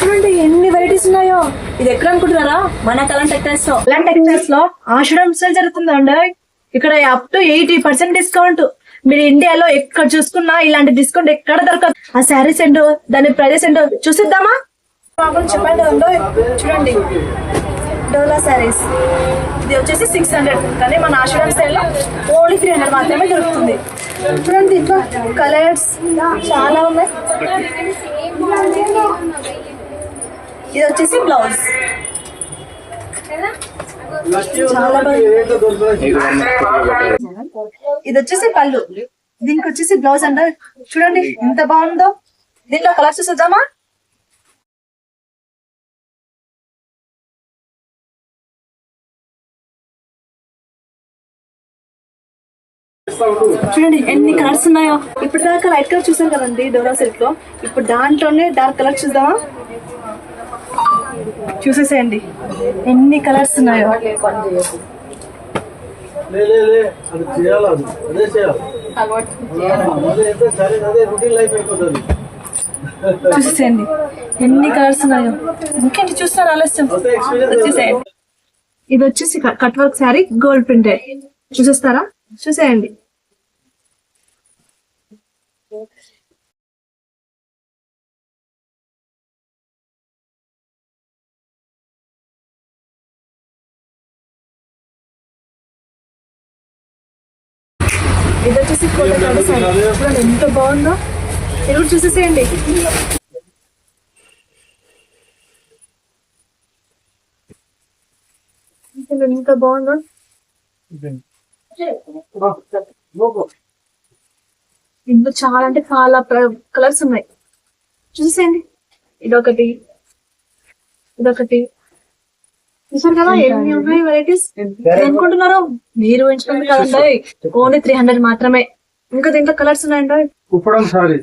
చూడండి ఎన్ని వెరైటీస్ ఉన్నాయో? ఇది ఎక్కడ అనుకుంటున్నారా? మన కలం టెక్టైల్స్లో. కలం టెక్టైల్స్లో ఆషాఢం సేల్ జరుగుతుందండి. ఇక్కడ up to eighty percent discount మీరు ఇండియాలో ఎక్కడ చూసుకున్నా ఇలాంటి డిస్కౌంట్ ఎక్కడ దొరకదు. ఆ శారీస్ ఏంటో దాని ప్రైజెస్ ఏంటో చూసిద్దామా? చెప్పండి చూడండి. డోలా శారీస్. ఇది వచ్చేసి సిక్స్ హండ్రెడ్ కానీ మన ఆషాఢం సేల్ ఓన్లీ త్రీ హండ్రెడ్ మాత్రమే దొరుకుతుంది. ఇప్పుడు దీంట్లో కలర్స్ చాలా ఉన్నాయి. ఇది వచ్చేసి బ్లౌజ్ చాలా ఇది వచ్చేసి పళ్ళు. దీనికి వచ్చేసి బ్లౌజ్ అంటారు చూడండి ఎంత బాగుందో. దీంట్లో కలర్స్ చూద్దామా చూడండి ఎన్ని కలర్స్ ఉన్నాయో. ఇప్పుడు దాకా లైట్ కలర్ చూసాం కదండి డోరా సిల్క్లో. ఇప్పుడు దాంట్లోనే డార్క్ కలర్ చూద్దామా? చూసేసేయండి. ఎన్ని కలర్స్ ఉన్నాయో. లే లే లే అది చేయాలి అది? అదే చేయాలి? అదే అయితే సరే అదే రొటీన్ లైఫ్ అయిపోతుంది చూసేసేయండి. ఎన్ని కలర్స్ ఉన్నాయో. ఇంకేంటి చూస్తున్నారు ఆలస్యం? వచ్చేసేయండి. ఇది వచ్చేసి cut work sari gold printed చూసేస్తారా? చూసేయండి. ఇది వచ్చేసి కోట శారీ చూడండి ఎంత బాగుందో. ఇది చూసేసేయండి ఎంత బాగుందో ఇందులో చాలా అంటే చాలా కలర్స్ ఉన్నాయి. చూసేయండి. ఇదొకటి. ఇదొకటి. చూసారు కదా? ఎన్ని ఉన్నాయి వెరైటీస్ అనుకుంటున్నారు మీరు ఎంచుకుంది కదండి ఓన్లీ త్రీ హండ్రెడ్ మాత్రమే. ఇంకా దీంట్లో కలర్స్ ఉన్నాయండి కుప్పడం సారీ.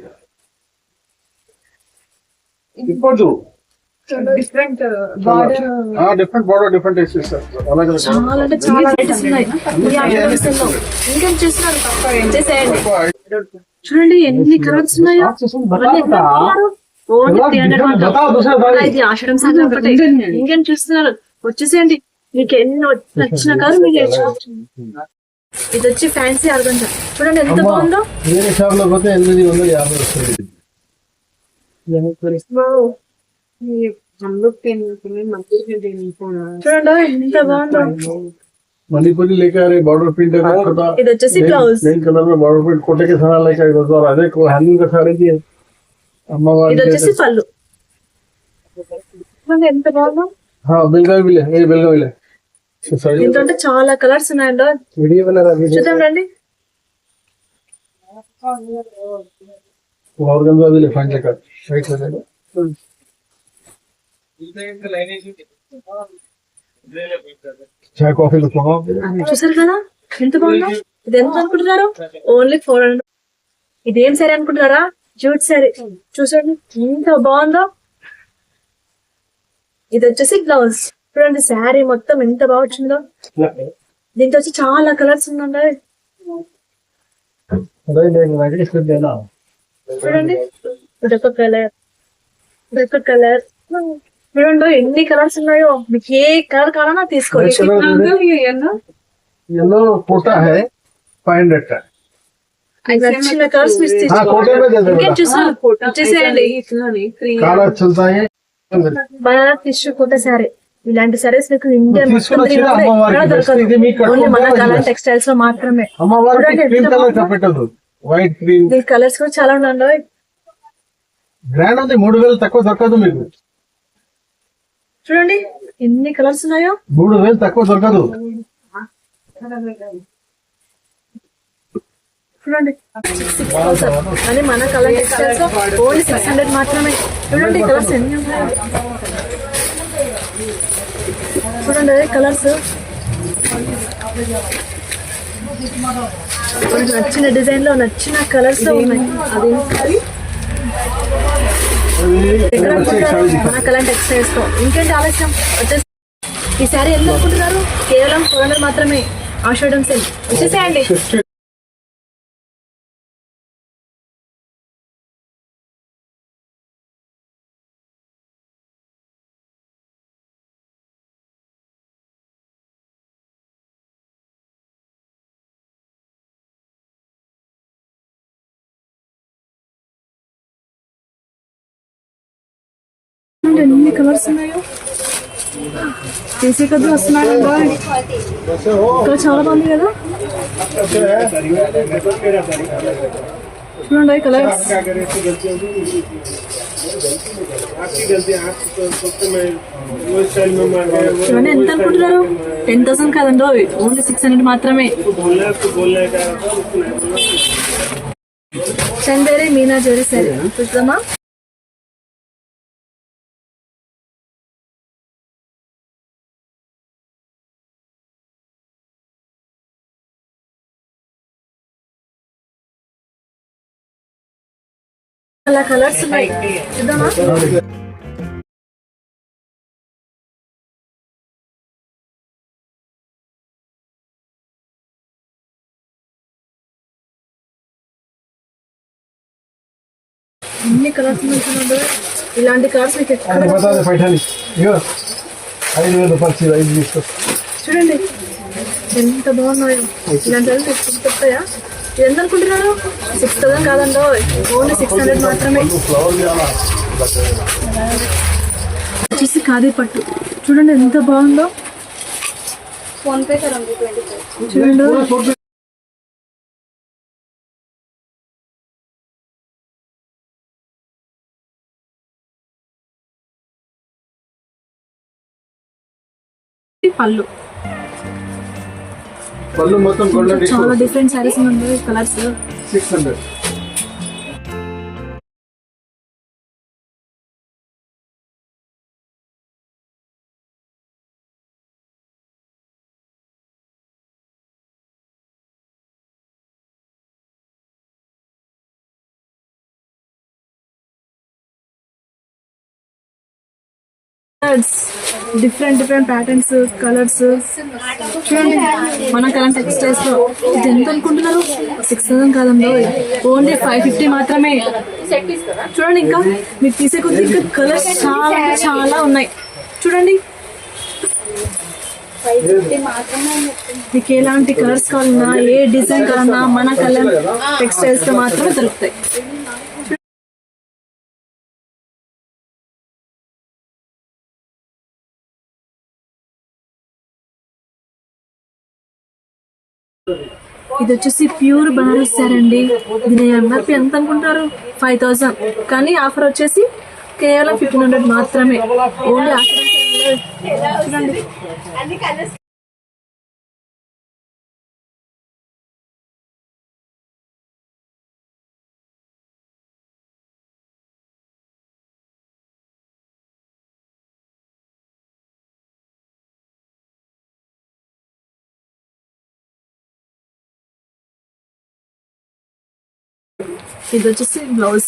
ఇప్పుడు different different border different taste అలాగే చాలా అంటే చాలా వెరైటీస్ ఉన్నాయి. చేస్తున్నారు? చేసేయండి. చూడండి ఎన్ని కలర్స్ ఉన్నాయో. ఇది సాగర్ ఒకటి. ఇంకేం చూస్తున్నారు? వచ్చేసేయండి. మీకు ఎన్ని నచ్చిన మీరు వేసుకోవచ్చు. ఇది వచ్చి ఫ్యాన్సీ అర్గంజ చూడండి ఎంత బాగుందో. వేరే షాప్లో పోతే ఎనిమిది వందల యాభై వస్తుంది. చూడండి ఎంత బాగుందో. मणिपुरी लेके आ रहे बॉर्डर प्रिंट है छोटा ఇది వచ్చేసి బ్లౌజ్ प्लेन कलर में बॉर्डर प्रिंट कोटे के सारा लेके आए और अरे को हैंगिंग का साड़ी की अम्मा ఇది వచ్చేసి పళ్ళు చూడండి ఎంత బాగుందో हाँ बेलगावी भी ले ये बेलगावी ले साड़ी దీంట్లో అంటే చాలా కలర్స్ ఉన్నాయండి वीडियो बना रहा वीडियो చూద్దాం రండి वो ऑर्गेन्जा भी ले फ्रंट लेकर చాయ్ కాఫీలు చూసారు కదా? ఎంత బాగుందో? ఇది ఎంత అనుకుంటున్నారు? ఓన్లీ ఫోర్ హండ్రెడ్ ఇదేం సరే అనుకుంటున్నారా? జూట్ సరే. చూసాడు ఎంత బాగుందో? ఇది వచ్చేసి గ్లౌజ్ చూడండి శారీ మొత్తం ఎంత బాగా వచ్చిందో. దీంతో వచ్చి చాలా కలర్స్ ఉన్నాయి చూడండి. ఇదొక కలర్ ఇదొక కలర్ చూడండి ఎన్ని కలర్స్ ఉన్నాయో. మీకు ఏ కలర్ కావాలో తీసుకోండి. ఎల్లో? ఫైవ్ హండ్రెడ్ కలర్స్ ఇలాంటి సారీస్ మీకు కలర్ టెక్స్టైల్స్లో మాత్రమే. వైట్ కలర్స్ కూడా చాలా ఉన్నాయి బ్రాండ్ ఉంది. మూడు వేలు తక్కువ దొరకదు మీకు. చూడండి ఎన్ని కలర్స్ ఉన్నాయో? మూడు వేలు తక్కువ దొరకదు. చూడండి. కానీ మన colour textiles only six hundred మాత్రమే. చూడండి కలర్స్ ఎన్ని ఉన్నాయో. చూడండి కలర్స్. మనకు నచ్చిన డిజైన్లో నచ్చిన కలర్స్ ఉన్నాయి. అది ఎక్కడ అనుకుంటారు? మన కలర్తో. ఇంకేంటి ఆలస్యం? వచ్చేసి ఈ సారీ ఎంత అనుకుంటున్నారు కేవలం ఫోర్ హండ్రెడ్ మాత్రమే. ఆషాఢం సేల్ వచ్చేసేయండి. ఎన్ని కలర్స్ ఉన్నాయో తీసే కొద్ది బాయ్ ఇక్కడ చాలా బాగుంది కదా చూడండి కలర్స్ చూడండి ఎంత అనుకుంటున్నారు టెన్ థౌసండ్ కాదండి ఓన్లీ సిక్స్ హండ్రెడ్ మాత్రమే చందేరే మీనా జరీ సరే చూద్దామా అలా కలర్స్ ఉన్నాయి. చూద్దామా? ఎన్ని కలర్స్ ఉన్నాయి ఇలాంటి కలర్స్ మీకు ఎక్కడ ఐదు వేల రూపాయలు చీర ఐదు తీసుకొస్తా చూడండి. ఎంత బాగున్నాయో. ఇలాంటి వాళ్ళు ఇది ఎంత అనుకుంటున్నారు సిక్స్ థౌసండ్ కాదండి? ఓన్లీ సిక్స్ హండ్రెడ్ మాత్రమే. వచ్చేసి ఖాదీ పట్టు. చూడండి ఎంత బాగుందో. ఫోన్ పే చూడండి. పళ్ళు. చాలా డిఫరెంట్ సారీస్ ఉన్నాయి colours six hundred different different patterns colours చూడండి మన కరెంట్ టెక్స్టైల్స్లో ఇది ఎంత అనుకుంటున్నారు? సిక్స్ థౌసండ్ కాదండి ఓన్లీ ఫైవ్ ఫిఫ్టీ మాత్రమే. చూడండి ఇంకా మీరు తీసే కొద్ది ఇంకా కలర్స్ చాలా చాలా ఉన్నాయి. చూడండి. మీకు ఎలాంటి కలర్స్ కావాలన్నా ఏ డిజైన్ కావాలన్నా మన కలర్ టెక్స్టైల్స్ మాత్రమే దొరుకుతాయి ఇది వచ్చేసి ప్యూర్ బనారస్ సారీ అండి. దీని ఎంఆర్పి ఎంత అనుకుంటారు? ఫైవ్ థౌజండ్ కానీ ఆఫర్ వచ్చేసి కేవలం ఫిఫ్టీన్ హండ్రెడ్ మాత్రమే. ఓన్లీ ఆఫర్ చూడండి. ఇది వచ్చేసి బ్లౌజ్